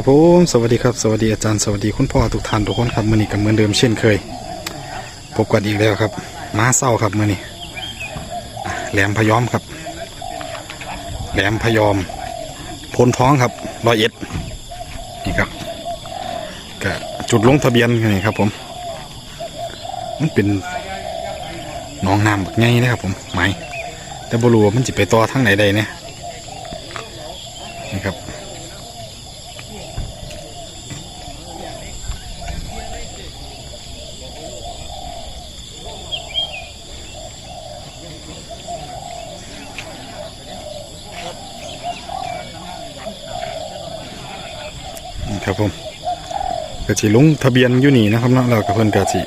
ครับผมสวัสดีครับ สวัสดีอาจารย์สวัสดีคุณพ่อทุกท่านทุกคนครับมือนี้กับเหมือนเดิมเช่นเคยพบกันอีกแล้วครับม้าเศร้าครับมือนี้แหลมพยอมครับ แหลมพยอมพลท้องครับร้อยเอ็ดนี่ครับก็จุดลงทะเบียนนี่ครับผม มันเป็นหน้องน้ำแบบไงนะครับผมไหมายแต่บรูว่ามันจะไปต่อทางไหนใดเนี่ยนี่ครับ นี่ครับ ผมก็สิลงทะเบียนอยู่นี่นะครับเนาะแล้วก็เพิ่นก็สิ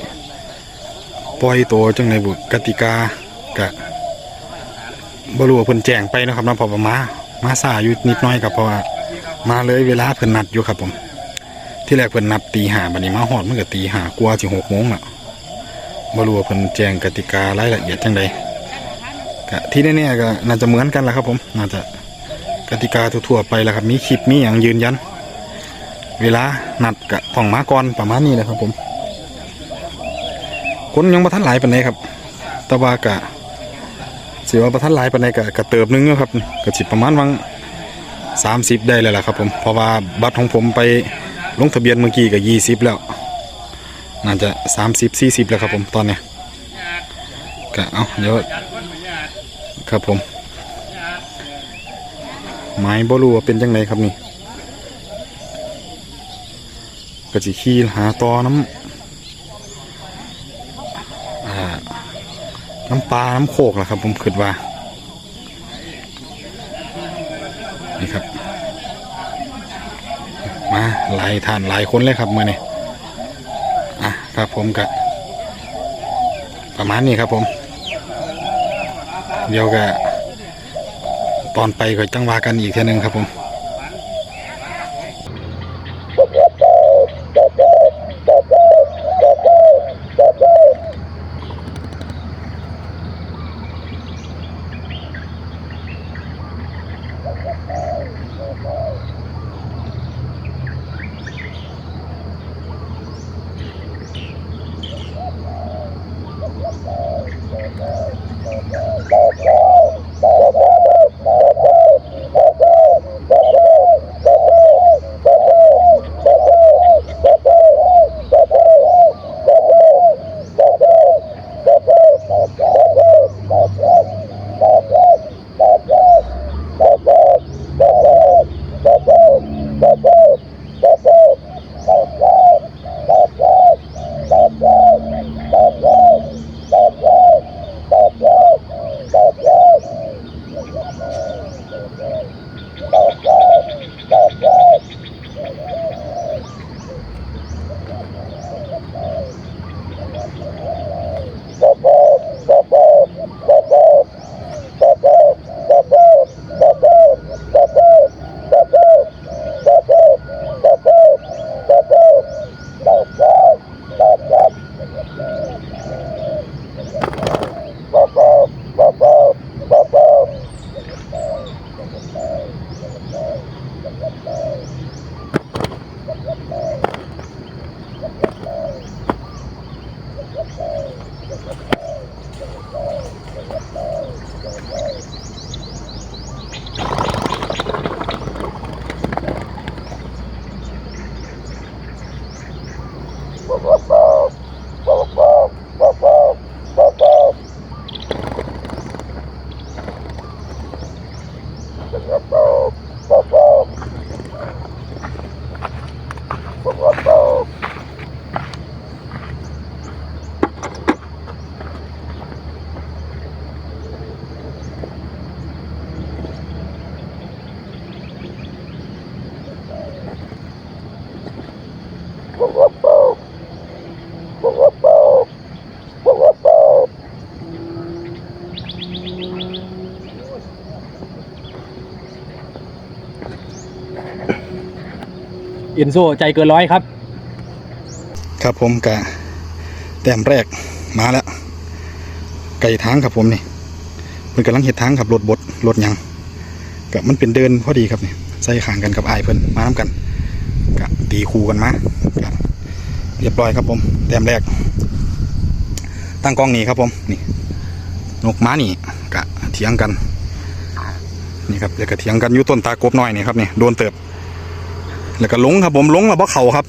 ปล่อยตัวจังในบุกติกากะบรู้ว่าเพิ่นแจ้งไปนะครับเนาะเพระมามาซาอยู่นิดน้อยครับเพราะมาเลยเวลาเพิ่นนัดอยู่ครับผม ที่แรกเพิ่นนัดตีหาบัดนี้มาฮอดมันก็ตีหากว่าสิหกโมงแล้วบ่รู้ว่าเพิ่นแจ้งกติการายละเอียดจังใดก็ที่แน่ๆก็น่าจะเหมือนกันแหละครับผม น่าจะกติกาทั่วๆไปแหล้วครับมีคลิปมีหยังยืนยัน เวลานัดกะต้องมาก่อนประมาณนี้นะครับผมคนยังประทันหลายปานใดครับต่ว่ากะสิว่าประทันหลายปานใดกะกะเติบหนึงอยู่ครับกะสิประมาณวังสามสิบได้เลยล่ะครับผมเพราะว่าบัตรของผมไปลงทะเบียนเมื่อกี้ก็ยี่สิบแล้ว น่าจะสามสิบสี่สิบแล้วครับผมตอนเนี้ยกะเอาเดี๋ยวครับผมไม้บรูเป็นจังไงครับนี่ ก็จะขี่หาต่อน้ำอ่าน้ำปลา น้ำโคกแหละครับ ผมคิดว่า นี่ครับ มาหลายท่านหลายคนเลยครับเมื่อนี้อะครับผมก็ประมาณนี้ครับผม เดี๋ยวก็ตอนไปก็จังว่ากันอีกเท่านึงครับผม เอ็นโซใจเกินร้อยครับ ครับผมกะแต้มแรกมาแล้ว ไก่ทางครับผมนี่มันกำลังเห็ดทางครับรถบดรถยังกับมันเป็นเดินพอดีครับนี่ใส่ขางกันกับไอายเพิ่นมาน้ำกันกะตีคูกันมาก็เรียบร้อยครับผมแต้มแรก ตั้งกล้องนี้ครับผมนี่นกม้านี่กะเถียงกันนี่ครับแล้วก็เถียงกันอยู่ต้นตากบน้อยนี่ครับนี่โดนเติบ แล้วก็ลงครับผมลงแล้วบ่เข่าครับ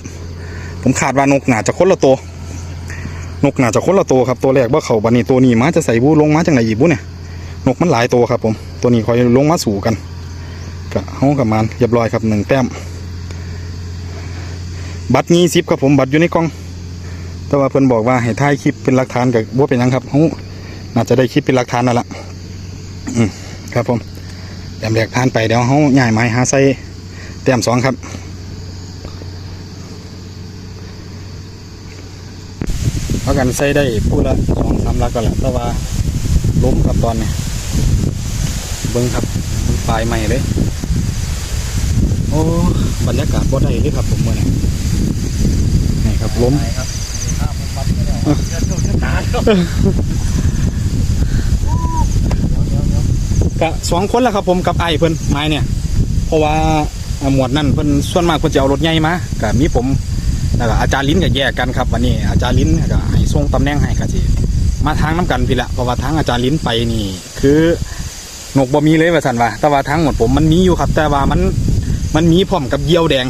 ผมคาดว่านกน่าจะคนละตัวนกน่าจะคนละตัวครับตัวแรกบ่เข่าบัดนี้ตัวนี้มาจะใส่บูลงมาจังไหนอีบูเนี่ยนกมันหลายตัวครับ ผม ตัวนี้คอยลงมาสู่กันก็เฮากับมันเรียบร้อยครับหนึ่งแต้ม บัตรยี่สิบครับผมบัตรอยู่ในกล้อง แต่ว่าเพิ่อนบอกว่าให้ถ่ายคลิปเป็นหลักฐานกับว่าเป็นยังครับเฮาน่าจะได้คลิปเป็นหลักฐานนั่นแหละครับผมแต้มแรกผ่านไปเดี๋ยวเฮาย้ายไม้หาใส่แต้มสองครับเพราะ กันใส่ได้พูดละสองสามลักก็แหละแต่ว่าล้มครับตอนนี้เบิ้งครับเบิ่งปลายใหม่เลย โอ้บรรยากาศบ่ได้เลยครับผมเมื่อนี้นี่ครับล้มกะสองคนแหละครับผมกับไอ้เพิ่นไม้เนี่ย เพราะว่าอ่าหมวดนั่นเพิ่นส่วนมากเพิ่นจะเอารถใหญ่มากับมีผม แล้วก็อาจารย์ลิ้นก็แยกกันครับวันนี้อาจารย์ลิ้นก็ให้ส่งตำแหน่งให้ก็สิมาทางน้กันพี่ละเพราะว่าทางอาจารย์ลิ้นไปนี่ คือนกบ่มีเลยว่าซั่นว่าแต่ว่าทางหมดผมมันมีอยู่ครับ แต่ว่ามันมันมีพร้อมกับเหยี่ยวแดง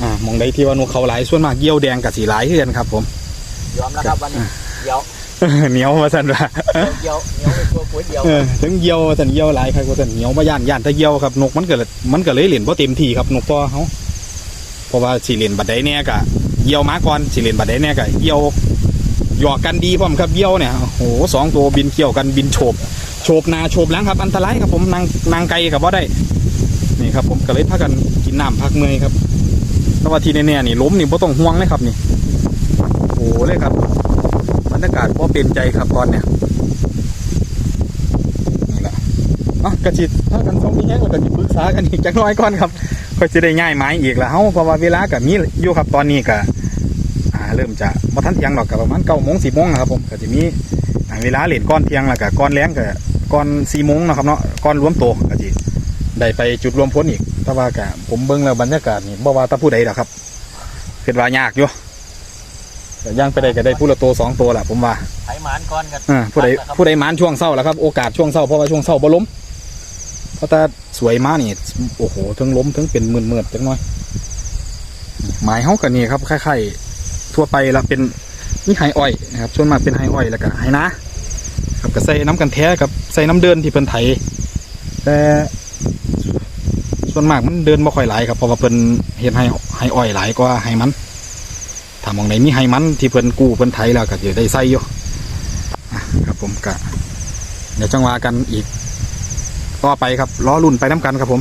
อ่ามองได้ที่ว่านกเขาหลายส่วนมากเหยี่ยวแดงกับสีหลายคือกันครับ ผมยอมแล้วครับวันนี้เดียวเหนียวว่าซั่นว่าเดียวเดียวไปตัวก๋วยเดียวเออถึงเหี่ยวสันเหี่ยวหลายครับว่าสันเหี่ยวมาย่านย่านถ้าเหี่ยวครับนกมันก็เลยมันก็เลยเหรียญเพราะเต็มที่ครับนกพ่อเขาเพ ราะว่าสิเหรียญบัดใดเนี่ยกะเหี่ยวมาก่อนสิเหรียญบัดใดเนี่ยกะเหี่ยวหยอกกันดีพร้อมครับเหี่ยวเนี่ยโอ้โหสองตัวบินเกี่ยวกันบินโฉบโฉบหนาโฉบหลังครับอันตรายครับผมนางนางไกลกับว่าได้นี่ครับผมก็เลยพากันกินน้ำพักเมยครับแต่ว่าที่แน่ๆนี่ล้มนี่บ่ต้องห่วงเลยครับนี่โอ้โหเลยครับบรรยากาศพอเป็นใจครับตอนเนี่ยนี่แหละอะกระจิตถ้ากันสองพี่แห้งแล้วก็จิปรึกษากันอีกจักน้อยก่อนครับ อยจะได้ง่ายไม้อีกละเฮาเพราะว่าเวลากับมีอยู่ครับตอนนี้ก็อ่าเริ่มจะบ่ทันเที่ยงหรอกกับประมาณเก้าโมงสิบโมงนะครับผมก็จะมีอ่าเวลาเล่นก้อนเที่ยงแล้วก็ก้อนแรงก็ก้อนสี่โมงนะครับเนาะก้อนรวมโตวก็จิได้ไปจุดรวมพ้นอีกแต่ว่าก็ผมเบิ่งแล้วบรรยากาศนี่บ่ว่าแตาผู้ใดหรอกครับคิดว่ายากอยู่แต่ย่างไปได้ก็ได้ผู้ละตัวสองตัวแหละผมว่าไถหมานก่อนกันอ่าผู้ใดผู้ใดมานช่วงเศร้าแหล้วครับโอกาสช่วงเศร้าเพราะว่าช่วงเศร้าบ่ล้มเพราะถ้า สวยมากนี่โอ้โหทั้งล้มทั้งเป็นมื่นๆจังหน้อยหมายเฮากันนี่ครับคล้ายๆทั่วไปละเป็นนี่ไฮอ้อยนะครับส่วนมากเป็นไฮอ้อยแล้วก็ไฮนะครับก็ใส่น้ำกันแท้กับใส่น้ำเดินที่เพิ่นไถแต่ส่วนมากมันเดินบ่ค่อยหลายครับเพราะว่าเพิ่นเฮ็ดไฮไฮอ้อยหลายกว่าไฮมันถ้ามองไหนมีไฮมันที่เพิ่นกู้เพิ่นไถแล้วก็จะได้ใส่อยู่ครับผมกะเดี๋ยวจังหวะกันอีก ต่อไปครับล้อรุ่นไปน้ำกันครับผม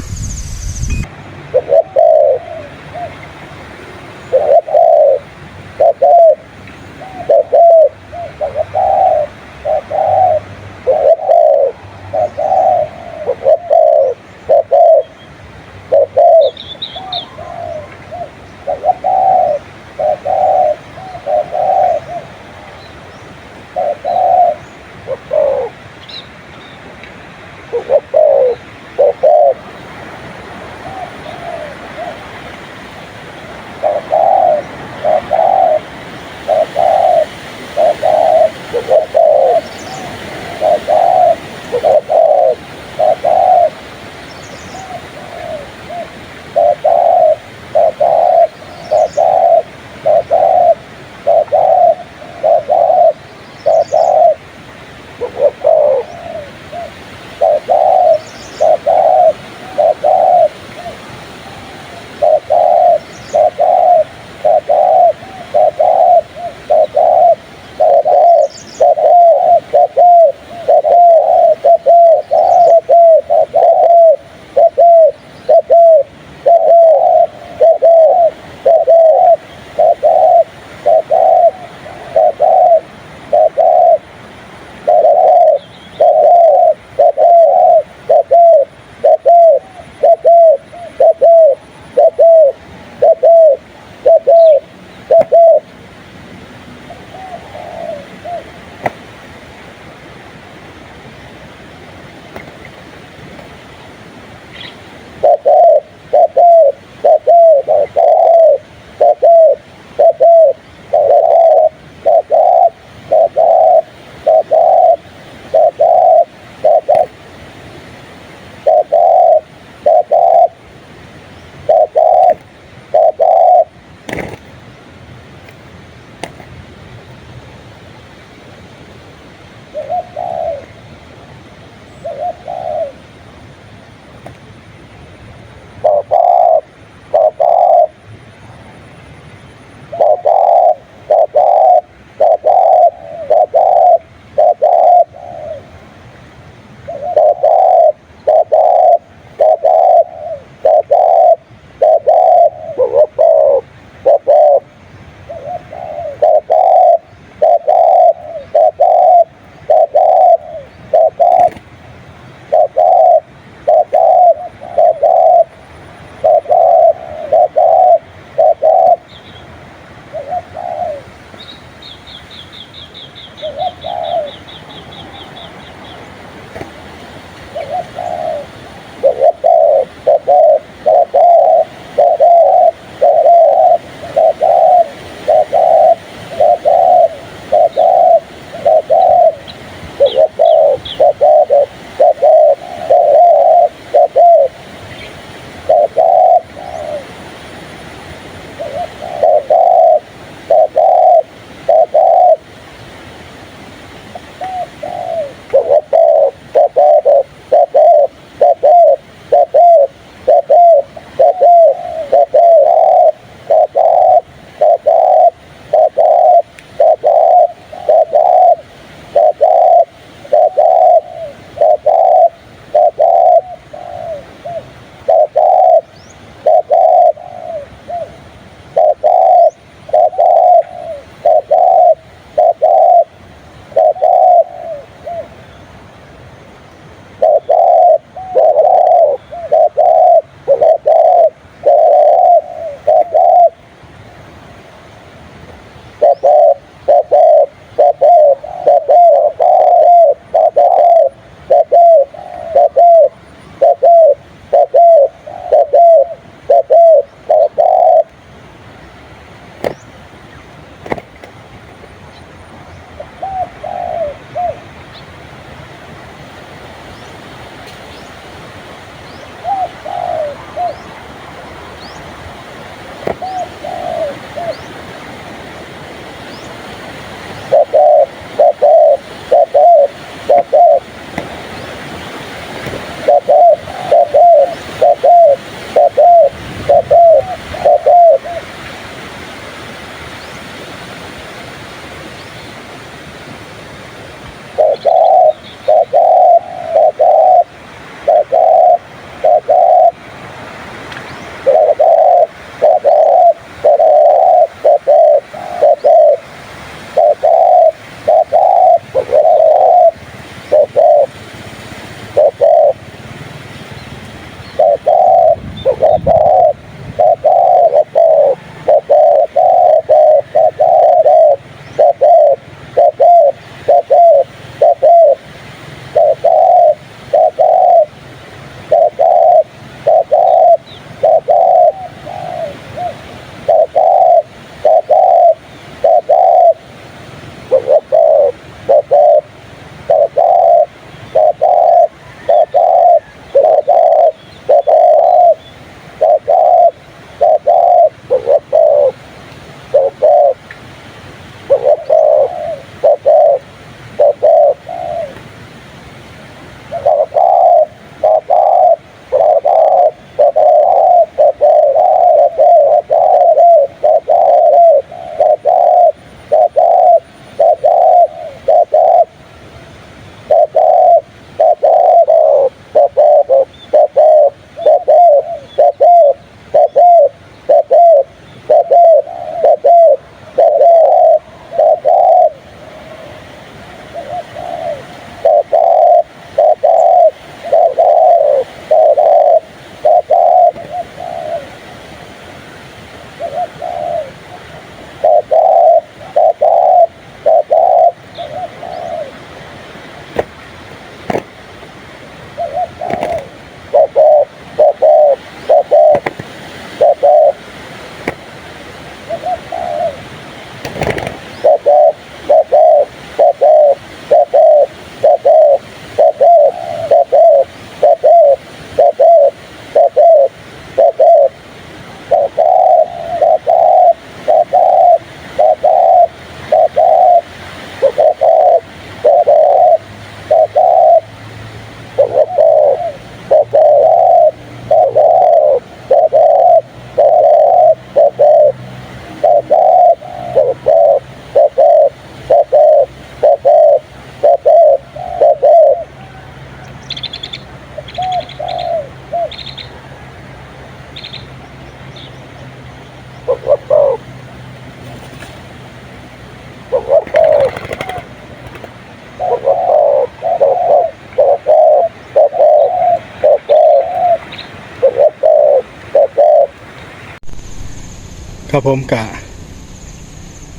ครับผมกะ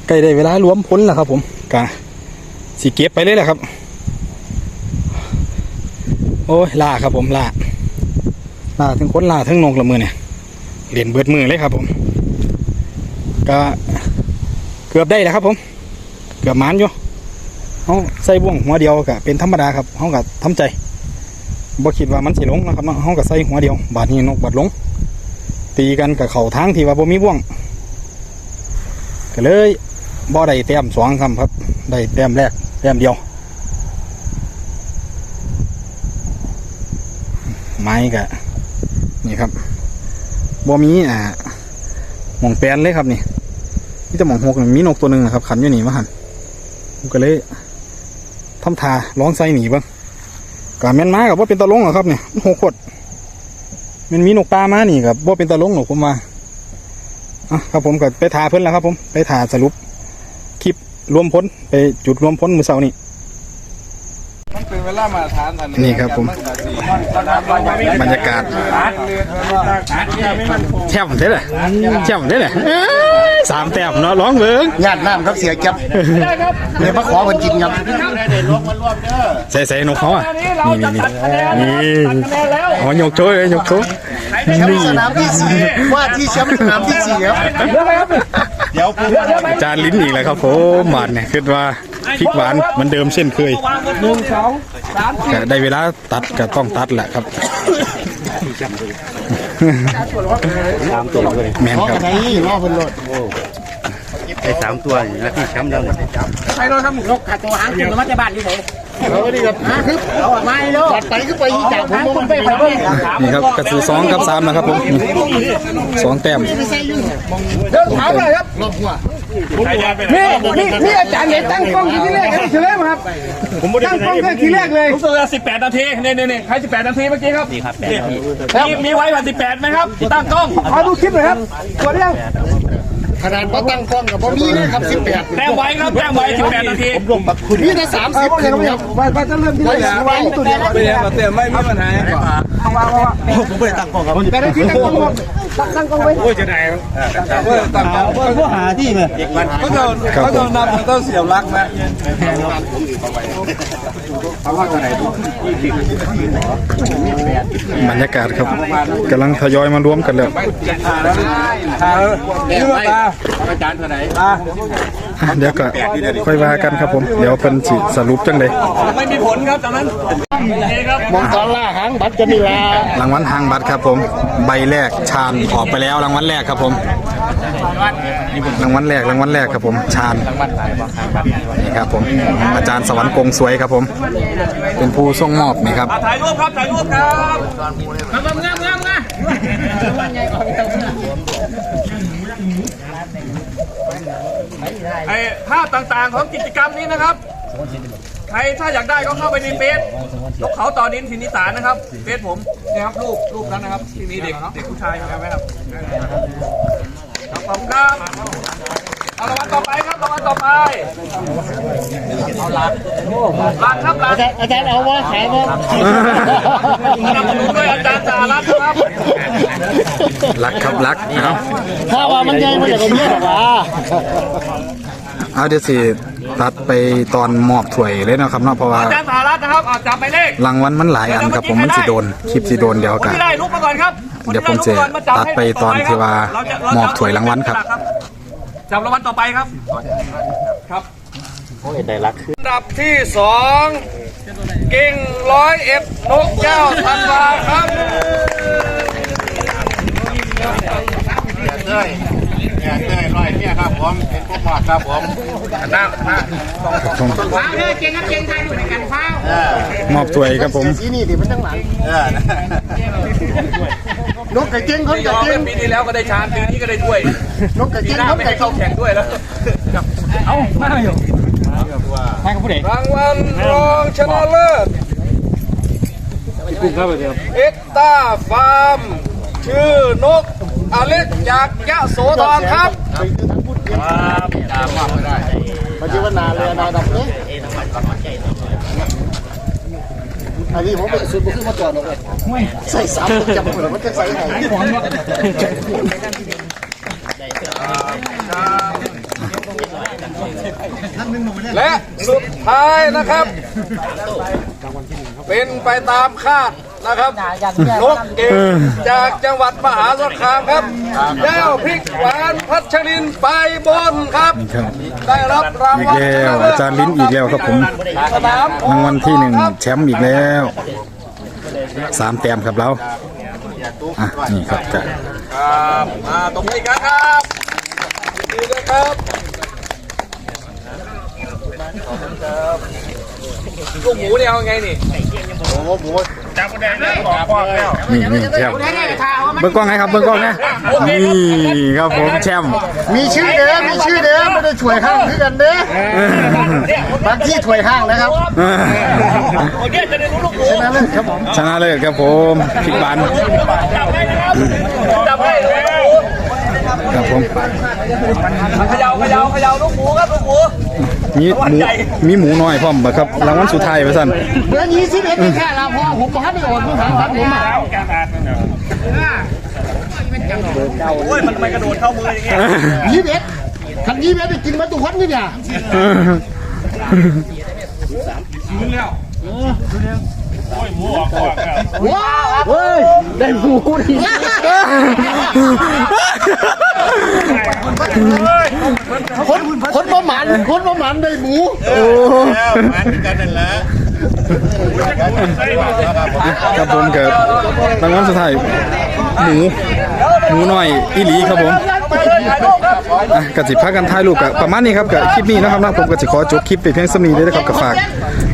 ใกล้ได้เวลารวมพ้นแล้วครับ ผมกะสีเก็บไปเลยแหละครับ โอ้ยล่าครับผมล่าล่าทั้งคนล่าทั้งนกละมือเนี่ยเหรียญเบิดมือเลยครับ ผม ก็เกือบได้แล้วครับ ผม เกือบมานอยู่เขาใส่บ่วงหัวเดียวก็เป็นธรรมดาครับเขาก็ทำใจบ่คิดว่ามันสิลงนะครับเนาะเขาก็ใส่หัวเดียว บาดนี้นกบาดลง ตีกันกับเข่าทางที่ว่าบ่มีบ่วง ก็เลยบ่ได้แต้มสองคำครับ ได้แต้มแรกแต้มเดียว ไม้กะนี่ครับบ่มีอ่าหมองแปนเลยครับนี่นี่จะหมองหกนี่มีนกตัวหนึ่งนะครับ ขันอยู่นี่มาหันผมก็เลยทำทาร้องใส่หนีบ้างกะแม่นม้กับว่าเป็นตะลงเหรอครับเนี่ยหกขดมันมีนกปลามานี่กับว่าเป็นตะลงหรอกผมว่า อะครับผมก็ไปทาเพิ่นแล้วครับผมไปทาสรุปคลิปรวมพ้นไปจุดรวมพ้นมือเสาร์นี่มันเป็นเวลามาทานทันนี่ครับผมบรรยากาศแช่มเท่เลยแช่มเท่เลยเอ้ยสามแต้มเนาะร้องเบิ้งญาติน้ำครับเสียจับเดี๋ยวมาขอคนกินครับใส่ใส่นกเขาอะนี่นี่นี่นี่อ๋อยกโชว์เลยยกโชว์ แชมป์สนามที่สี่ว่าที่แชมป์สนามที่สี่ครับอาจารย์ลิ้นอีกแล้วครับผมหวานเนี่ยคิดว่าพริกหวานเหมือนเดิมเช่นเคยก็ได้เวลาตัดก็ต้องตัดแหละครับแมนครับไหนรอคนโหลดไอ้สามตัวนี่นะที่แชมป์เราเนี่ยใครเราทำนกขาตัวหางขึ้นมาจากบ้านที่ไหน เราดีครับคือเอาออกมาเลยตัดไปก็ไปอีกจากผมผมไปไปไปนี่ครับกระสือสองกับสามนะครับผมนี่สองแต้มถามเลยครับรอบหัวนี่นี่นี่อาจารย์เนี่ยตั้งกล้องที่แรกนี่เฉลยมาครับผมตั้งกล้องที่แรกเลยผมตัวสิบแปดนาทีเนี่ยเนี่ยเนี่ยใครสิบแปดนาทีเมื่อกี้ครับดีครับแปดนาทีมีมีไว้วันสิบแปดไหมครับตั้งกล้องขอดูคลิปหน่อยครับกดยัง ขนาดพอตั้งกล้องกับพอมีนะครับสิบแปดแต้มไว้ครับแต้มไว้สิบแปดนาทีนี่ถ้าสามสิบขึ้นครับว่าว่าจะเริ่มที่ไหนวางตัวเดียวไม่ได้เตือนไม่มีปัญหาผมไม่ได้ตั้งกล้องครับแต่ได้ที่ตั้งกล้องหมดตั้งกล้องไว้โอ้ยจะได้ต่างกันก็หาที่เลยเขาจะเขาจะนำต้องเสียบรักนะ บรรยากาศครับกำลังทยอยมารวมกันแล้วนี่มาตาอะเดี๋ยวก็ค่อยว่ากันครับผม เดี๋ยวเป็นสิสรุปจังเลยไม่มีผลครับตอนนั้นโอเคครับมองตอนล่าหางบัตรจะมีลารางวัลทางบัตรครับผม ใบแรกชาญออกไปแล้วรางวัลแรกครับผมรางวัลแรกรางวัลแรกครับผมชาญ นี่ครับผมอาจารย์สวรรค์กงสวยครับผม เป็นผู้ส่งมอบนี่ครับถ่ายรูปครับถ่ายรูปครับงามงามงามงามไอ้ภาพต่างๆของกิจกรรมนี้นะครับ ใครถ้าอยากได้ก็เข้าไปในเฟซนกเขาต่อดินทินิสารนะครับเฟซผมเนี่ยครับรูปรูปนั้นนะครับที่มีเด็กเด็กผู้ชายครับไหมครับขอบคุณครับ เอารางวัลต่อไปครับรางวัลต่อไปเอาหลักหลักครับหลักอาจารย์เอาว่าขายว่าสนับสนุนด้วยอาจารย์สารัตน์ครับรักครับรักเอาถ้าว่ามันยังไม่ได้ก็เยอะหรอกว่าเอาเดี๋ยวสิตัดไปตอนมอบถ้วยเลยเนาะครับเนาะเพราะว่าอาจารย์สารัตน์นะครับอะจับไปเลขรางวัลมันหลายอันครับผมมันสิโดนคลิปสิโดนเดี๋ยวคนกันที่ได้ลุกมาก่อนครับเดี๋ยวผมจะตัดไปตอนที่ว่ามอบถ้วยรางวัลครับ จับรางวัลต่อไปครับ ครับอันดับที่สองกิ่งร้อยเอ็ดนกแก้วธันวาครับ ครับผมมอบถ้วยครับผมที่นี่ดิมันตั้งหลังนกไก่เก่งคนปีไก่ที่เก่งปีที่แล้วก็ได้ชานปีนี้ก็ได้ถ้วยนกไก่ปีเก่งหน้าคนไม่ไก่ให้เข้าเก่งแข่งด้วยแล้วรางวัลรองชนะเลิศเอ็กต้าฟาร์ม ชื่อนก อเลิกจากยะโสธรครับครับยามาไม่ได้ปัจจุนาเลยนาดับเลยอันนี้ผมไปซื้อบุกขึ้นมาจอดเลยใส่สามจับเหมืมันจะใส่ไหนและสุดท้ายนะครับ เป็นไปตามคาด นะครับนกเก่งจากจังหวัดมหาสารคามครับแก้วพริกหวานพัชรินไปบนครับครับ ได้รับรางอีกวัลแล้วอาจารย์ลิ้นอีกแล้วครับผมสนามรางวัลที่หนึ่งแชมป์อีกแล้วสามแต้มครับเราอะนี่ครับจะครับมาตรงนี้กันครับดีด้วยครับ ลูกหมูเนี่ยเอาไงนี่นี่นี่แชมป์เบิ้งกล้องไงครับเบิ้งกล้องไงนี่ครับผมแชมป์มีชื่อเด้อมีชื่อเด้อไม่ได้ช่วยห้างคือกันเด้อบางที่ช่วยห้างนะครับโอเคจะได้รู้ลูกหมูชนะเลิศครับผมชนะเลยครับผมพลิกบาน ครับผมเขย่าเขย่าเขย่าลูกหมูครับลูกหมูมีหมูมีหมูน้อยพร้อมบ่ครับรางวัลสุดท้ายไปสั่นเดือนยี่สิบเอ็ดนี่แค่ละเพราะผมบอกให้ได้โอนผมถามครับผมอะโอ้ยมันไม่กระโดดเข้ามืออย่างเงี้ยยี่สิบเอ็ดคันยี่สิบเอ็ดได้กินมาทุกคนนี่เนี่ยว้าว เฮ้ย ได้หมูดิคนคนประมันคนประมันได้หมูครับผมเกิดรางวัลสุดท้ายหมู หมูหน้อยอีหลีครับผม อะกสิพักกันถ่ายรูปกับประมาณนี้ครับกับคลิปนี้นะครับนะผมก็จะขอจบคลิปไปเพียงสำนีเลยนะครับกับฝาก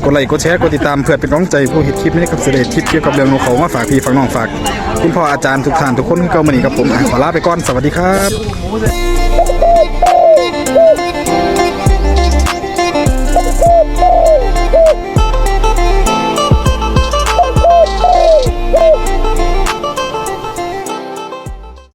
กดไลค์กดแชร์กดติดตามเพื่อเป็นกำลังใจผู้เห็นคลิปนี้กับเสด็จคลิปเกี่ยวกับเรื่องของเขามาฝากพี่ฝากน้องฝาก คุณพ่ออาจารย์ทุกท่านทุกคนที่เก่ามานี่ครับผมอะขอลาไปก่อนสวัสดีครับ